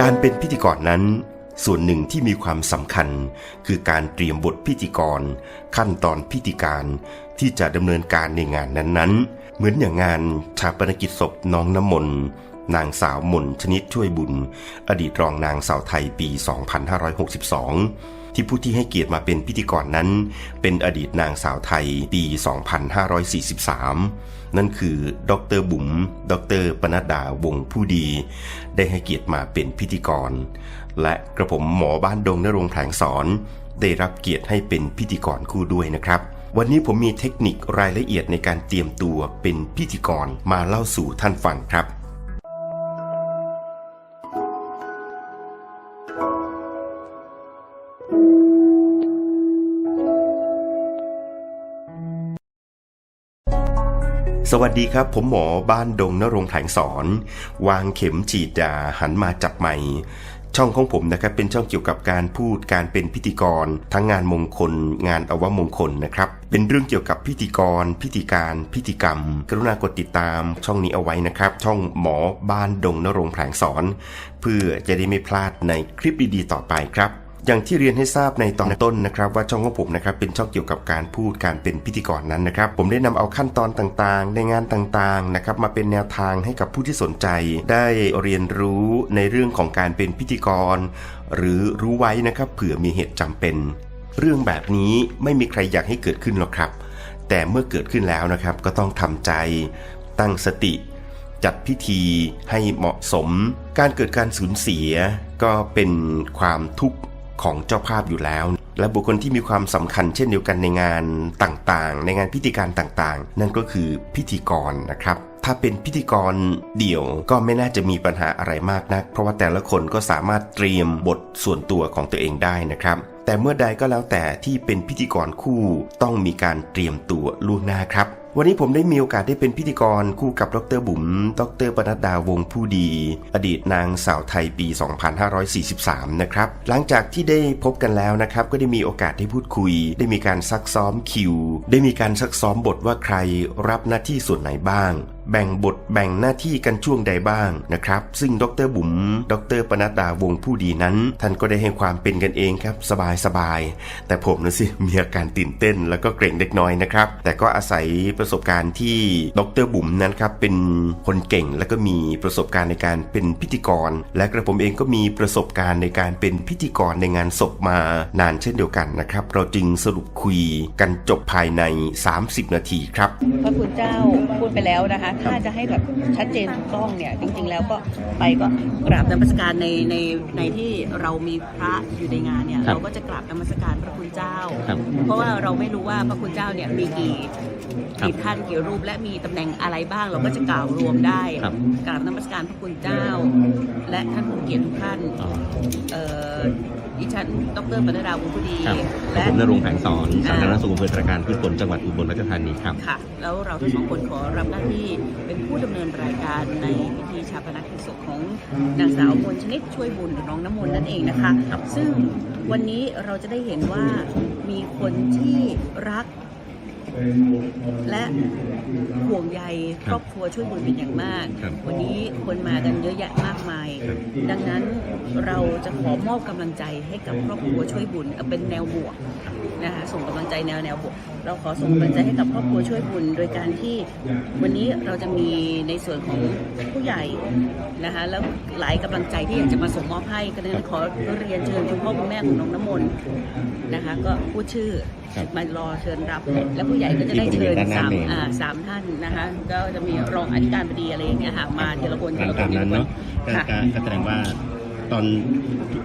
การเป็นพิธีกรนั้น ส่วนหนึ่งที่มีความสำคัญ คือการเตรียมบทพิธีกร ขั้นตอนพิธีการที่จะดำเนินการในงานนั้นๆ เหมือนอย่างงานชาปนกิจศพน้องน้ำมน นางสาวมนชนิดช่วยบุญ อดีตรองนางสาวไทยปี 2562 ที่ผู้ที่ให้เกียรติมาเป็นพิธีกรนั้น เป็นอดีตนางสาวไทยปี 2543 นั่นคือ ดรบุ๋ม ดรปนัดดาวงผู้ดี ได้ให้เกียรติมาเป็นพิธีกร และกระผมหมอบ้านดงนรงแผงสอน ได้รับเกียรติให้เป็นพิธีกรคู่ด้วยนะครับวันนี้ผมมีเทคนิครายละเอียดในการเตรียมตัวเป็นพิธีกรมาเล่าสู่ท่านฟังครับ สวัสดีครับ ผมหมอบ้านดงนรงแผลงสอน วางเข็มฉีดยาหันมาจับใหม่ช่องของผมนะครับเป็นช่องเกี่ยวกับการพูดการเป็นพิธีกร ทั้งงานมงคล งานอวมงคลนะครับ เป็นเรื่องเกี่ยวกับพิธีกร พิธีการพิธีกรรม กรุณากดติดตามช่องนี้เอาไว้นะครับ ช่องหมอบ้านดงนรงแผลงสอน เพื่อจะได้ไม่พลาดในคลิปดีๆต่อไปครับ อย่างที่เรียนให้ทราบในตอนต้นนะครับว่าช่องของผมนะครับเป็นช่องเกี่ยวกับการพูดการเป็นพิธีกรนั้นนะครับ ผมได้นำเอาขั้นตอนต่างๆ ในงานต่างๆนะครับมาเป็นแนวทางให้กับผู้ที่สนใจ ได้เรียนรู้ในเรื่องของการเป็นพิธีกร หรือรู้ไว้นะครับเผื่อมีเหตุจำเป็น เรื่องแบบนี้ไม่มีใครอยากให้เกิดขึ้นหรอกครับ แต่เมื่อเกิดขึ้นแล้วนะครับก็ต้องทำใจ ตั้งสติ จัดพิธีให้เหมาะสม การเกิดการสูญเสีย ก็เป็นความทุกข์ ของเจ้าภาพอยู่แล้ว และบุคคลที่มีความสำคัญเช่นเดียวกันในงานต่างๆ ในงานพิธีการต่างๆ นั่นก็คือพิธีกรนะครับ ถ้าเป็นพิธีกรเดี่ยวก็ไม่น่าจะมีปัญหาอะไรมากนัก เพราะว่าแต่ละคนก็สามารถเตรียมบทส่วนตัวของตัวเองได้นะครับแต่เมื่อใดก็แล้วแต่ที่เป็นพิธีกรคู่ต้องมีการเตรียมตัวล่วงหน้าครับ วันนี้ผมได้มีโอกาสได้เป็นพิธีกรคู่กับดรบุ๋ม ดรปนัดดาวงผู้ดี อดีตนางสาวไทยปี 2543 นะครับ หลังจากที่ได้พบกันแล้วนะครับ ก็ได้มีโอกาสได้พูดคุย ได้มีการซักซ้อมคิว ได้มีการซักซ้อมบทว่าใครรับหน้าที่ส่วนไหนบ้างแบ่งบทแบ่งหน้าที่กันช่วงใดบ้างนะครับ ซึ่งดรบุ๋มดรปนัดดาวงผู้ดีนั้น ท่านก็ได้ให้ความเป็นกันเองครับ สบายสบาย แต่ผมนะสิมีอาการตื่นเต้นแล้วก็เกรงเล็กน้อยนะครับ แต่ก็อาศัยประสบการณ์ที่ดรบุ๋มนั้นครับเป็นคนเก่งและก็มีประสบการณ์ในการเป็นพิธีกร และกระผมเองก็มีประสบการณ์ในการเป็นพิธีกรในงานศพมานานเช่นเดียวกันนะครับ เราจึงสรุปคุยกันจบภายใน 30 นาทีครับพระคุณเจ้าพูดไปแล้วนะคะถ้าจะให้แบบชัดเจนถูกต้องเนี่ยจริง ๆ แล้วก็ไปก็กราบนมัสการในในในที่เรามีพระอยู่ในงานเนี่ยครับเราก็จะกราบนมัสการพระคุณเจ้า ครับ เพราะว่าเราไม่รู้ว่าพระคุณเจ้าเนี่ยมีกี่ครับกี่ท่านกี่รูปและมีตำแหน่งอะไรบ้าง เราก็จะกล่าวรวมได้ครับ กราบนมัสการพระคุณเจ้า และท่านผู้เกียรติทุกท่าน อ๋อ เอ่อ ดิฉัน ดรปนดาวงผู้ดีครับและผมนรงค์แผงสอนสาอ่าธารณสุขอำเภอตระการพืชผลจังหวัดอุบลราชธานีครับ ค่ะ แล้วเราทั้งสองคนขอรับหน้าที่เป็นผู้ดำเนินรายการในพิธีชาปนกิจศพของนางสาวมนชนิดช่วยบุญหรือน้องน้ำมนต์นั่นเองนะคะ ครับ ซึ่งวันนี้เราจะได้เห็นว่ามีคนที่รัก และห่วงใยครอบครัวช่วยบุญเป็นอย่างมากครับวันนี้คนมากันเยอะแยะมากมายครับดังนั้นเราจะขอมอบกำลังใจให้กับครอบครัวช่วยบุญเอาเป็นแนวบวกนะคะส่งกำลังใจแนวแนวบวก เราขอส่งกำลังใจให้กับครอบครัวช่วยบุญ โดยการที่วันนี้เราจะมีในส่วนของผู้ใหญ่นะคะแล้วหลายกำลังใจที่อยากจะมาส่งมอบให้ก็เลยขอเรียนเชิญคุณพ่อคุณแม่ของน้องน้ำมนต์นะคะก็พูดชื่อครับมารอเชิญรับและผู้ใหญ่ก็จะได้เชิญที่บริเวณด้านหน้าสามเมนอ่าสามท่านนะคะ ก็จะมีรองอธิการบดีอะไรอย่างเงี้ยค่ะมาทีละคนทีตามละคตานมทีนั้ละนคน เนาะก็ค่ะก็ก็แสดงว่าตอน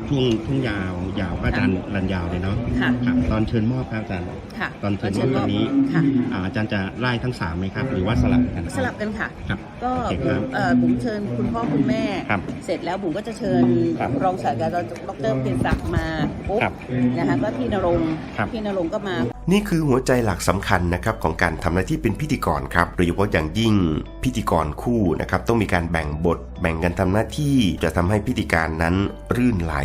ช่วงช่วงยาวยาวก็อาจารย์รันยาวเลยเนาะค่ะครับตอนเชิญมอบครับอาจารย์ ค่ะตอนเชิญมอบตอนนี้ค่ะ อ่าอาจารย์จะไล่ทั้งสามไหมครับ หรือว่าสลับกันสลับกันค่ะ ครับก็โอเคครับเอ่อบุ๋มเชิญคุณพ่อคุณแม่ ครับเสร็จแล้วบุ๋มก็จะเชิญครับรองศาสตราจารย์ดรเพียรศักดิ์มาปุ๊บครับนะคะก็พี่นรงค์ครับ พี่นรงค์ก็มา นี่คือหัวใจหลักสำคัญนะครับของการทำหน้าที่เป็นพิธีกรครับ โดยเฉพาะอย่างยิ่งพิธีกรคู่นะครับต้องมีการแบ่งบท แบ่งกันทำหน้าที่จะทำให้พิธีการนั้นรื่นไหล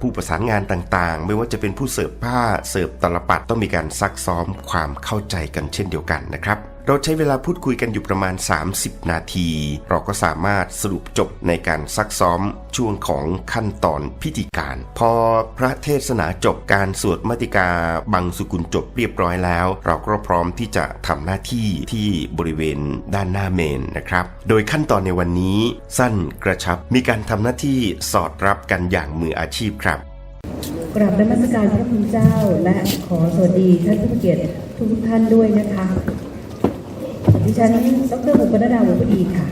ผู้ประสานงานต่างๆ ไม่ว่าจะเป็นผู้เสิร์ฟผ้าเสิร์ฟตลปัดต้องมีการซักซ้อมความเข้าใจกันเช่นเดียวกันนะครับ เราใช้เวลาพูดคุยกันอยู่ประมาณ 30 นาที เราก็สามารถสรุปจบในการซักซ้อมช่วงของขั้นตอนพิธีการ พอพระเทศนาจบการสวดมติกาบังสุกุลจบเรียบร้อยแล้ว เราก็พร้อมที่จะทำหน้าที่ที่บริเวณด้านหน้าเมนนะครับ โดยขั้นตอนในวันนี้สั้นกระชับมีการทำหน้าที่สอดรับกันอย่างมืออาชีพครับกราบนมัสการพระคุณเจ้าและขอสวัสดีท่านผู้เกียรติทุกท่านด้วยนะคะ ดิฉัน ดรบุปนดาวงศ์ดีค่ะ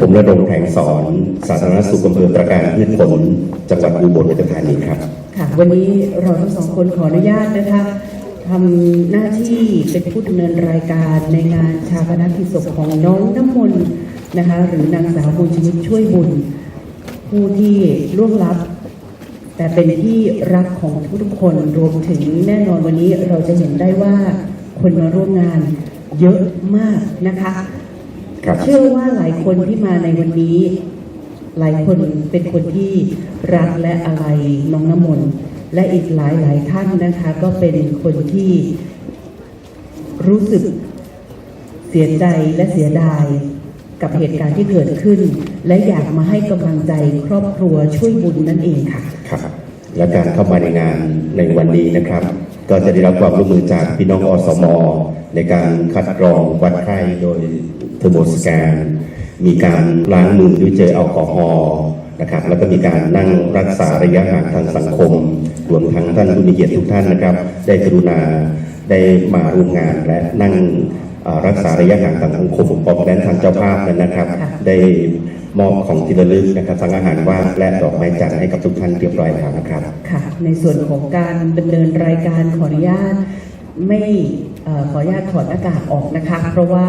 ผมระดมแผงสอนสาธารณสุขอำเภอประการพืชผลจังหวัดอุบลราชธานีครับ ค่ะ วันนี้เราทั้งสองคนขออนุญาตนะคะทำหน้าที่เป็นผู้ดำเนินรายการในงานชาปนกิจศพของน้องน้ำมนต์นะคะหรือนางสาวบุญชนิดช่วยบุญ ผู้ที่ล่วงลับ แต่เป็นที่รักของทุกๆคนรวมถึงแน่นอนวันนี้เราจะเห็นได้ว่าคนมาร่วมงาน เยอะมากนะคะ ครับ เชื่อว่าหลายคนที่มาในวันนี้ หลายคนเป็นคนที่รักและอะไรน้องน้ำมนต์และอีกหลายหลายๆท่านนะคะ ก็เป็นคนที่รู้สึกเสียใจและเสียดายกับเหตุการณ์ที่เกิดขึ้น และอยากมาให้กำลังใจครอบครัวช่วยบุญนั่นเองค่ะ ครับ และการเข้ามาในงานในวันนี้นะครับ ก็จะได้รับความร่วมมือจากพี่น้องอสม ในการคัดกรองวัดไข้โดยเทอร์โมสแกน มีการล้างมือด้วยเจลแอลกอฮอล์นะครับแล้วก็มีการนั่งรักษาระยะห่างทางสังคม รวมทั้งท่านผู้มีเกียรติทุกท่านนะครับ ได้กรุณาได้มาร่วมงานและนั่งเอ่อรักษาระยะห่างทางสังคมพร้อมกันทางเจ้าภาพนั้นนะครับค่ะได้ มอบของที่ระลึกนะครับทั้งอาหารว่างและดอกไม้จันทร์ให้กับทุกท่านเรียบร้อยแล้วนะครับ ค่ะ ในส่วนของการดำเนินรายการขออนุญาตไม่เอ่อขออนุญาตถอดหน้ากากออกนะคะ เพราะว่า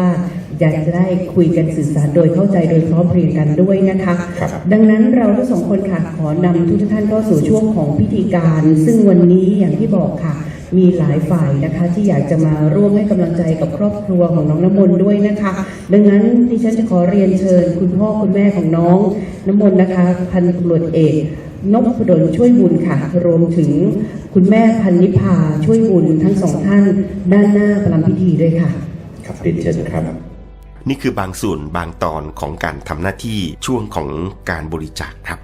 อยากจะได้คุยกันสื่อสารโดยเข้าใจโดยพร้อมเพรียงกันด้วยนะคะ ครับ ดังนั้นเราทั้งสองคนค่ะขอนำทุกท่านเข้าสู่ช่วงของพิธีการ ซึ่งวันนี้อย่างที่บอกค่ะ มีหลายฝ่ายนะคะที่อยากจะมาร่วมให้กำลังใจกับครอบครัวของน้องน้ำมนต์ด้วยนะคะ ดังนั้นดิฉันจะขอเรียนเชิญ คุณพ่อคุณแม่ของน้องน้ำมนต์นะคะพันตำรวจเอกนพดลช่วยบุญค่ะ รวมถึงคุณแม่พันนิพาช่วยบุญทั้งสองท่าน ด้านหน้าประลัมพิธีด้วยค่ะ ครับเรียนเชิญครับนี่คือบางส่วนบางตอนของการทำหน้าที่ช่วงของการบริจาคครับ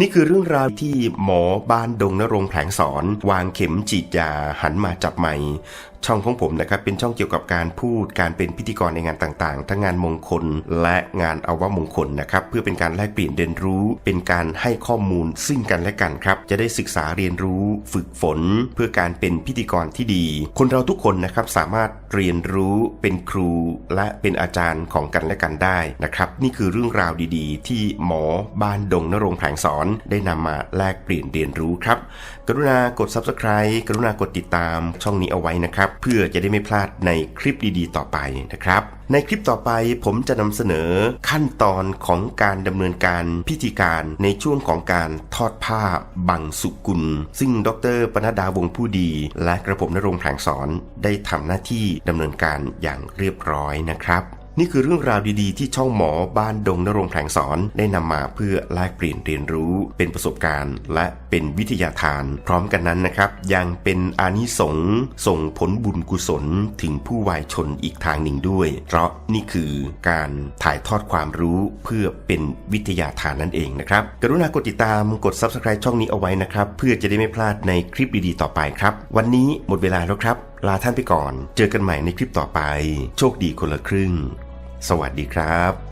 นี่คือเรื่องราวที่หมอบ้านดงนรงแผลงสอน วางเข็มฉีดยาหันมาจับไมค์ ช่องของผมนะครับเป็นช่องเกี่ยวกับการพูดการเป็นพิธีกรในงานต่างๆ ทั้งงานมงคลและงานอาวมงคลนะครับเพื่อเป็นการแลกเปลี่ยนเรียนรู้ เป็นการให้ข้อมูลซึ่งกันและกันครับจะได้ศึกษาเรียนรู้ฝึกฝน เพื่อการเป็นพิธีกรที่ดี คนเราทุกคนนะครับสามารถเรียนรู้เป็นครูและเป็นอาจารย์ของกันและกันได้นะครับนี่คือเรื่องราวดีๆ ที่หมอบ้านดงนรงแผงสอนได้นำมาแลกเปลี่ยนเรียนรู้ครับกรุณากด subscribe กรุณากดติดตามช่องนี้เอาไว้นะครับเพื่อจะได้ไม่พลาดในคลิปดีๆ ต่อไปนะครับ ในคลิปต่อไปผมจะนำเสนอขั้นตอนของการดำเนินการพิธีการในช่วงของการทอดผ้าบังสุกุล ซึ่งดรปนดดาวงผู้ดี และกระผมนรงแผงสอนได้ทำหน้าที่ดำเนินการอย่างเรียบร้อยนะครับนี่คือเรื่องราวดีๆ ที่ช่องหมอบ้านดงนรงแผงสอนได้นำมาเพื่อแลกเปลี่ยนเรียนรู้เป็นประสบการณ์ และ เป็นวิทยาทาน พร้อมกันนั้นนะครับยังเป็นอานิสงส์ส่งผลบุญกุศลถึงผู้วายชนอีกทางหนึ่งด้วย เพราะนี่คือการถ่ายทอดความรู้เพื่อเป็นวิทยาทานนั่นเองนะครับ กรุณากดติดตามกด subscribe ช่องนี้เอาไว้นะครับ เพื่อจะได้ไม่พลาดในคลิปดีๆต่อไปครับ วันนี้หมดเวลาแล้วครับ ลาท่านไปก่อน เจอกันใหม่ในคลิปต่อไป โชคดีคนละครึ่ง สวัสดีครับ